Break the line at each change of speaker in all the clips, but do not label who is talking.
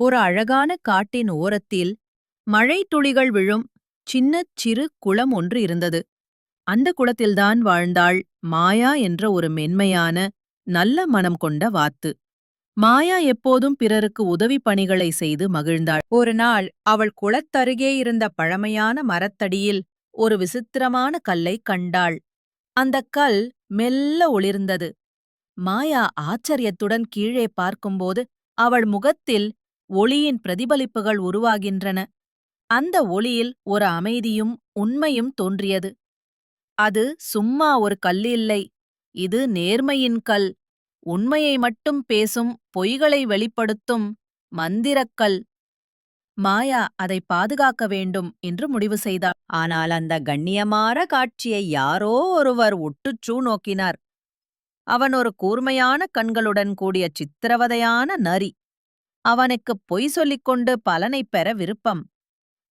ஒரு அழகான காட்டின் ஓரத்தில் மழை துளிகள் விழும் சின்னச் சிறு குளம் ஒன்று இருந்தது. அந்த குளத்தில்தான் வாழ்ந்தாள் மாயா என்ற ஒரு மென்மையான நல்ல மனம் கொண்ட வாத்து. மாயா எப்போதும் பிறருக்கு உதவி பணிகளை செய்து மகிழ்ந்தாள். ஒரு நாள் அவள் குளத்தருகே இருந்த பழமையான மரத்தடியில் ஒரு விசித்திரமான கல்லைக் கண்டாள். அந்தக் கல் மெல்ல ஒளிர்ந்தது. மாயா ஆச்சரியத்துடன் கீழே பார்க்கும்போது அவள் முகத்தில் ஒளியின் பிரதிபலிப்புகள் உருவாகின்றன. அந்த ஒளியில் ஒரு அமைதியும் உண்மையும் தோன்றியது. அது சும்மா ஒரு கல் இல்லை இது நேர்மையின் கல். உண்மையை மட்டும் பேசும் பொய்களை வெளிப்படுத்தும் மந்திரக்கல் மாயா அதை பாதுகாக்க வேண்டும் என்று முடிவு செய்தார். ஆனால் அந்த கண்ணியமான காட்சியை யாரோ ஒருவர் ஒட்டுச்சூ நோக்கினார். அவன் ஒரு கூர்மையான கண்களுடன் கூடிய சித்திரவதையான நரி. அவனுக்குப் பொய் சொல்லிக் கொண்டு பலனைப் பெற விருப்பம்.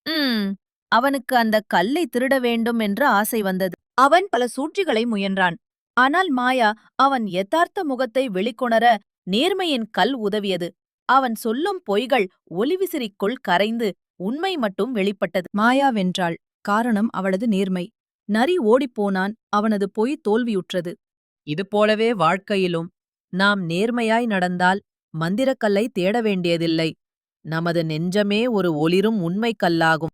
ம். அவனுக்கு அந்த கல்லை திருட வேண்டும் என்று ஆசை வந்தது. அவன் பல சூழ்ச்சிகளை முயன்றான். ஆனால் மாயா அவன் யதார்த்த முகத்தை வெளிக்கொணர நேர்மையின் கல் உதவியது. அவன் சொல்லும் பொய்கள் ஒலிவிசிறிக்குள் கரைந்து உண்மை மட்டும் வெளிப்பட்டது. மாயா வென்றாள். காரணம் அவளது நேர்மை. நரி ஓடிப்போனான் அவனது பொய் தோல்வியுற்றது. இதுபோலவே வாழ்க்கையிலும் நாம் நேர்மையாய் நடந்தால் மந்திரக்கல்லை தேட வேண்டியதில்லை. நமது நெஞ்சமே ஒரு ஒளிரும் உண்மைக் கல்லாகும்